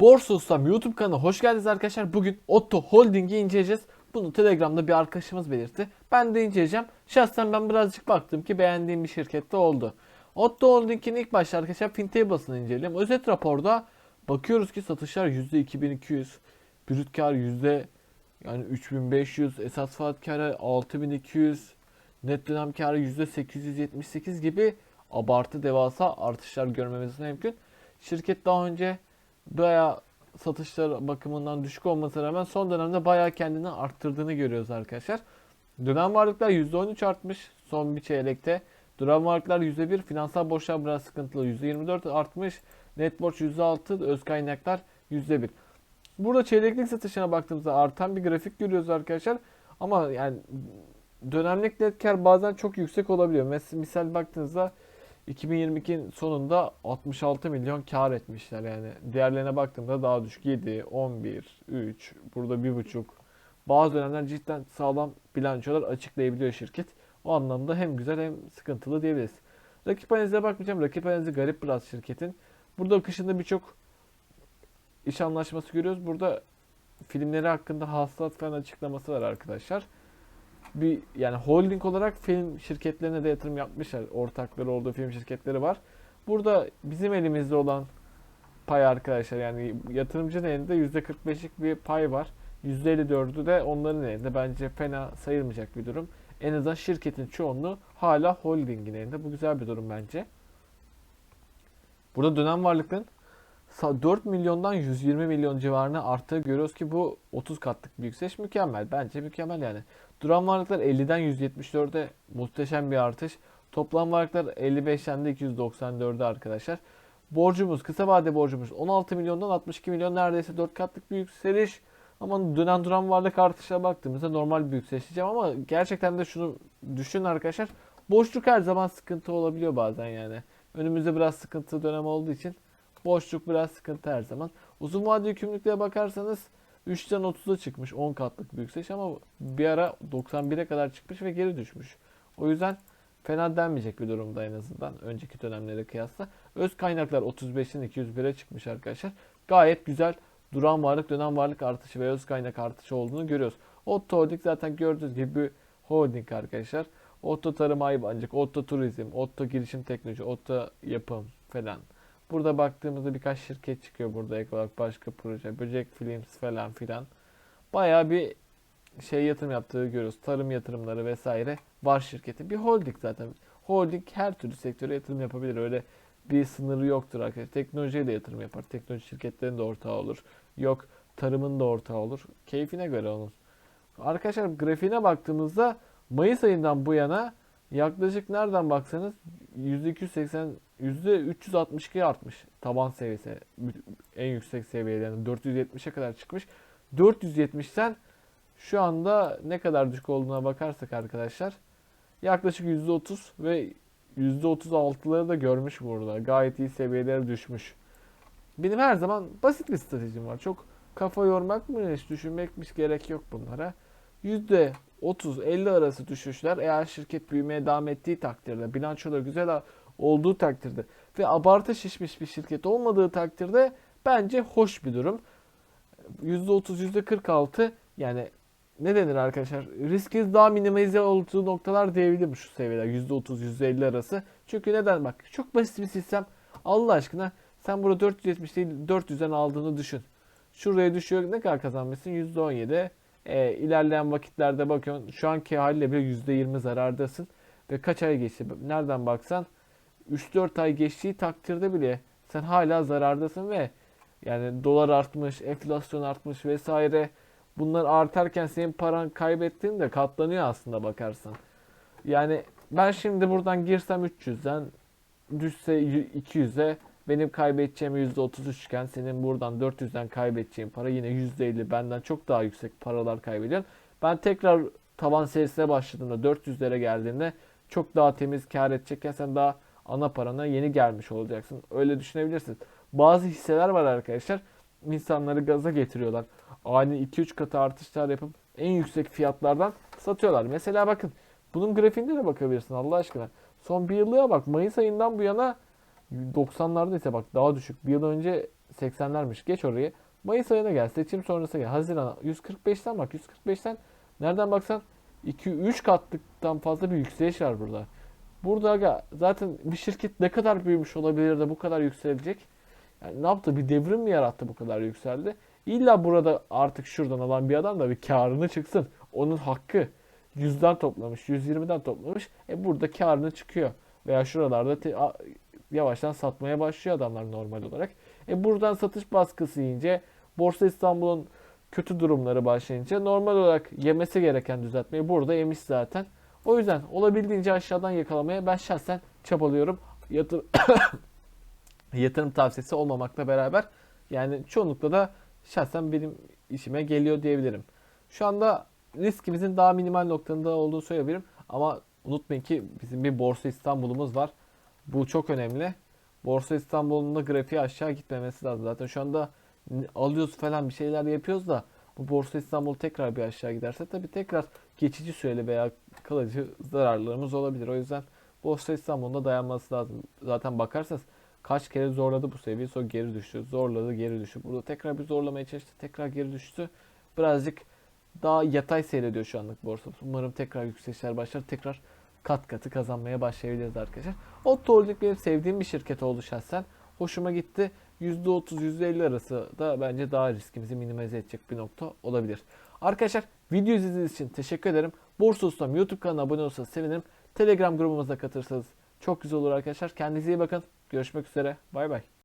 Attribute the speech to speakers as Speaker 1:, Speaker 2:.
Speaker 1: Borsa Ustam YouTube kanalına hoş geldiniz arkadaşlar. Bugün Otto Holding'i inceleyeceğiz. Bunu Telegram'da bir arkadaşımız belirtti. Ben de inceleyeceğim. Şahsen ben birazcık baktım ki beğendiğim bir şirkette oldu. Otto Holding'in ilk başta arkadaşlar FinTables'ını inceleyelim. Özet raporda bakıyoruz ki satışlar %2200, brüt kar yüzde yani 3500, esas fiyat karı 6200, net dönem karı %878 gibi abartı devasa artışlar görmemiz mümkün. Şirket daha önce bayağı satışlar bakımından düşük olmasına rağmen son dönemde bayağı kendini arttırdığını görüyoruz arkadaşlar. Dönem varlıklar %13 artmış son bir çeyrekte. Dönem varlıklar %1, finansal borçlar biraz sıkıntılı %24 artmış. Net borç %6, öz kaynaklar %1. Burada çeyreklik satışına baktığımızda artan bir grafik görüyoruz arkadaşlar. Ama yani dönemlik net kar bazen çok yüksek olabiliyor. Mesela misal baktığınızda 2022'nin sonunda 66 milyon kar etmişler yani. Diğerlerine baktığımda daha düşük 7, 11, 3, burada 1,5. Bazı dönemler cidden sağlam bilançolar açıklayabiliyor şirket. O anlamda hem güzel hem sıkıntılı diyebiliriz. Rakip analizine bakmayacağım. Rakip analizi garip biraz şirketin. Burada akışında birçok iş anlaşması görüyoruz. Burada filmleri hakkında hasılat falan açıklaması var arkadaşlar. Bir yani holding olarak film şirketlerine de yatırım yapmışlar. Ortakları olduğu film şirketleri var. Burada bizim elimizde olan pay arkadaşlar yani yatırımcının elinde %45'lik bir pay var. %54'ü de onların elinde. Bence fena sayılmayacak bir durum. En azından şirketin çoğunluğu hala holdingin elinde. Bu güzel bir durum bence. Burada dönem varlıkların 4 milyondan 120 milyon civarına arttığı görüyoruz ki bu 30 katlık bir yükseliş mükemmel. Bence mükemmel yani. Duran varlıklar 50'den 174'e muhteşem bir artış. Toplam varlıklar 55'ten de 294'e arkadaşlar. Borcumuz, kısa vade borcumuz 16 milyondan 62 milyon neredeyse 4 katlık bir yükseliş. Ama dönen duran varlık artışa baktığımızda normal bir yükseliş diyeceğim ama gerçekten de şunu düşünün arkadaşlar. Boşluk her zaman sıkıntı olabiliyor bazen yani. Önümüzde biraz sıkıntı dönem olduğu için boşluk biraz sıkıntı her zaman. Uzun vade yükümlülüklere bakarsanız 3'ten 30'a çıkmış 10 katlık bir yükseliş ama bir ara 91'e kadar çıkmış ve geri düşmüş. O yüzden fena denmeyecek bir durumda en azından önceki dönemlere kıyasla. Öz kaynaklar 35'ten 201'e çıkmış arkadaşlar. Gayet güzel duran varlık dönem varlık artışı ve öz kaynak artışı olduğunu görüyoruz. Otto Holding zaten gördüğünüz gibi holding arkadaşlar. Otto Tarım Hayvancılık, Otto Turizm, Otto Girişim Teknoloji, Otto Yapım falan. Burada baktığımızda birkaç şirket çıkıyor burada ek olarak başka proje. Böcek Films falan filan. Bayağı bir şey yatırım yaptığı görüyoruz. Tarım yatırımları vesaire var şirketin. Bir holding zaten. Holding her türlü sektöre yatırım yapabilir. Öyle bir sınırı yoktur arkadaşlar. Teknolojiye de yatırım yapar. Teknoloji şirketlerinin de ortağı olur. Yok tarımın da ortağı olur. Keyfine göre onun. Arkadaşlar grafiğine baktığımızda Mayıs ayından bu yana yaklaşık nereden baksanız %280 %362 artmış taban seviyesi en yüksek seviyeden 470'e kadar çıkmış. 470'ten şu anda ne kadar düşük olduğuna bakarsak arkadaşlar yaklaşık %30 ve %36'ları da görmüş burada. Gayet iyi seviyelere düşmüş. Benim her zaman basit bir stratejim var. Çok kafa yormak mı hiç düşünmekmiş gerek yok bunlara. %30-50 arası düşüşler eğer şirket büyümeye devam ettiği takdirde, bilançoları güzel olduğu takdirde ve abartı şişmiş bir şirket olmadığı takdirde bence hoş bir durum. %30, %46 yani ne denir arkadaşlar? Riski daha minimize olduğu noktalar diyebilirim şu seviyeler. %30, %50 arası. Çünkü neden? Bak çok basit bir sistem. Allah aşkına sen burada 470 değil 400'den aldığını düşün. Şuraya düşüyor. Ne kadar kazanmışsın? %17. E, ilerleyen vakitlerde bakıyorsun. Şu anki haliyle bile %20 zarardasın. Ve kaç ay geçti? Nereden baksan 3-4 ay geçtiği takdirde bile sen hala zarardasın ve yani dolar artmış, enflasyon artmış vesaire. Bunlar artarken senin paran kaybettiğin de katlanıyor aslında bakarsan. Yani ben şimdi buradan girsem 300'den düşse 200'e benim kaybedeceğim %33 iken senin buradan 400'den kaybedeceğin para yine %50 benden çok daha yüksek paralar kaybediyorsun. Ben tekrar tavan seviyesine başladığımda 400'lere geldiğinde çok daha temiz kar edecekken sen daha ana parana yeni gelmiş olacaksın. Öyle düşünebilirsin. Bazı hisseler var arkadaşlar. İnsanları gaza getiriyorlar. Ani 2-3 katı artışlar yapıp en yüksek fiyatlardan satıyorlar. Mesela bakın bunun grafiğinde de bakabilirsin Allah aşkına. Son bir yıllığa bak. Mayıs ayından bu yana 90'larda ise bak daha düşük. Bir yıl önce 80'lermiş. Geç orayı. Mayıs ayına gel. Seçim sonrası gel. Haziran 145'ten bak. 145'ten nereden baksan 2-3 katlıktan fazla bir yükseliş var burada. Burada aga, zaten bir şirket ne kadar büyümüş olabilir de bu kadar yükselecek? Yani ne yaptı? Bir devrim mi yarattı bu kadar yükseldi? İlla burada artık şuradan alan bir adam da bir karını çıksın. Onun hakkı. 100'den toplamış, 120'den toplamış. E burada karını çıkıyor. Veya şuralarda yavaştan satmaya başlıyor adamlar normal olarak. E buradan satış baskısı yiyince Borsa İstanbul'un kötü durumları başlayınca normal olarak yemesi gereken düzeltmeyi burada yemiş zaten. O yüzden olabildiğince aşağıdan yakalamaya ben şahsen çabalıyorum. Yatır yatırım tavsiyesi olmamakla beraber yani çoğunlukla da şahsen benim işime geliyor diyebilirim. Şu anda riskimizin daha minimal noktasında olduğunu söyleyebilirim. Ama unutmayın ki bizim bir Borsa İstanbul'umuz var. Bu çok önemli. Borsa İstanbul'un da grafiği aşağı gitmemesi lazım. Zaten şu anda alıyoruz falan bir şeyler yapıyoruz da bu Borsa İstanbul tekrar bir aşağı giderse tabii tekrar geçici süreli veya kalıcı zararlarımız olabilir. O yüzden Borsa İstanbul'un da dayanması lazım. Zaten bakarsanız kaç kere zorladı bu seviyeyi sonra geri düştü. Zorladı geri düştü. Burada tekrar bir zorlamaya çalıştı. Tekrar geri düştü. Birazcık daha yatay seyrediyor şu anlık borsa. Umarım tekrar yükselişler başlar. Tekrar kat katı kazanmaya başlayabiliriz arkadaşlar. Otto Holding benim sevdiğim bir şirket oldu şahsen. Hoşuma gitti. %30 %50 arası da bence daha riskimizi minimize edecek bir nokta olabilir. Arkadaşlar video izlediğiniz için teşekkür ederim. Borsa Ustam YouTube kanalına abone olursanız sevinirim. Telegram grubumuza katılırsanız çok güzel olur arkadaşlar. Kendinize iyi bakın. Görüşmek üzere. Bay bay.